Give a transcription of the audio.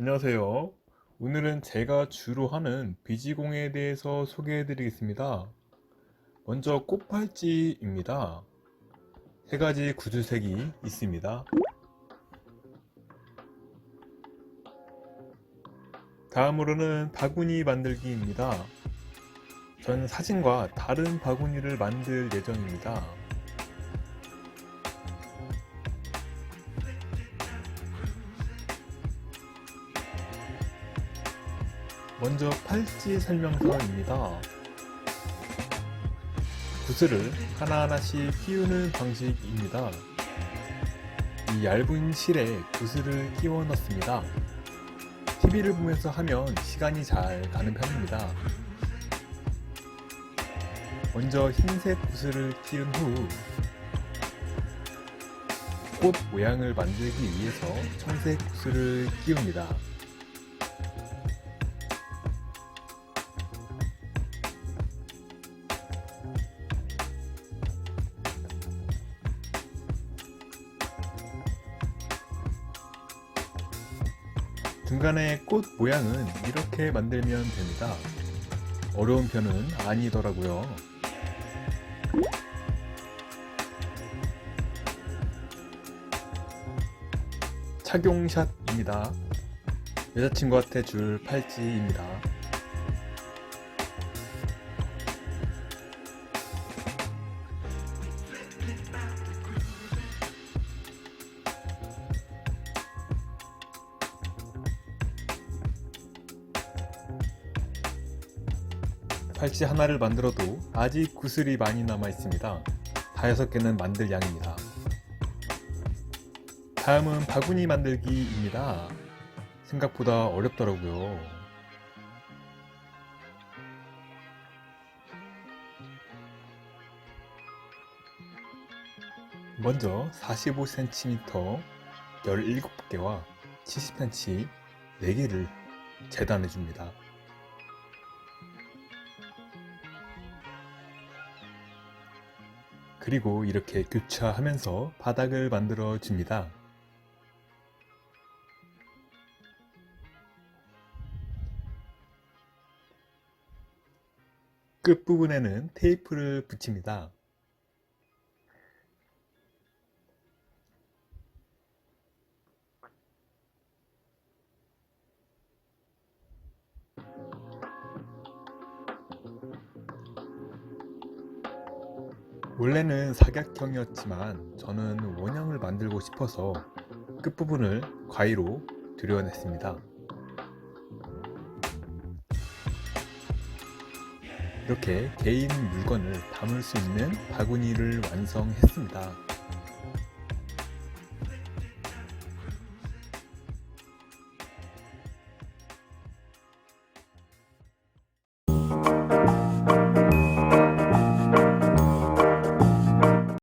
안녕하세요. 오늘은 제가 주로 하는 비지공에 대해서 소개해 드리겠습니다. 먼저 꽃팔찌입니다. 세 가지 구두색이 있습니다. 다음으로는 바구니 만들기입니다. 전 사진과 다른 바구니를 만들 예정입니다. 먼저 팔찌 설명서입니다. 구슬을 하나하나씩 끼우는 방식입니다. 이 얇은 실에 구슬을 끼워 넣습니다. TV를 보면서 하면 시간이 잘 가는 편입니다. 먼저 흰색 구슬을 끼운 후 꽃 모양을 만들기 위해서 청색 구슬을 끼웁니다. 중간에 꽃 모양은 이렇게 만들면 됩니다. 어려운 편은 아니더라고요. 착용샷입니다. 여자친구한테 줄 팔찌입니다. 팔찌 하나를 만들어도 아직 구슬이 많이 남아 있습니다. 다여섯 개는 만들 양입니다. 다음은 바구니 만들기입니다. 생각보다 어렵더라고요. 먼저 45cm 17개와 70cm 4개를 재단해 줍니다. 그리고 이렇게 교차하면서 바닥을 만들어 줍니다. 끝부분에는 테이프를 붙입니다. 원래는 사각형이었지만 저는 원형을 만들고 싶어서 끝부분을 가위로 드려냈습니다. 이렇게 개인 물건을 담을 수 있는 바구니를 완성했습니다.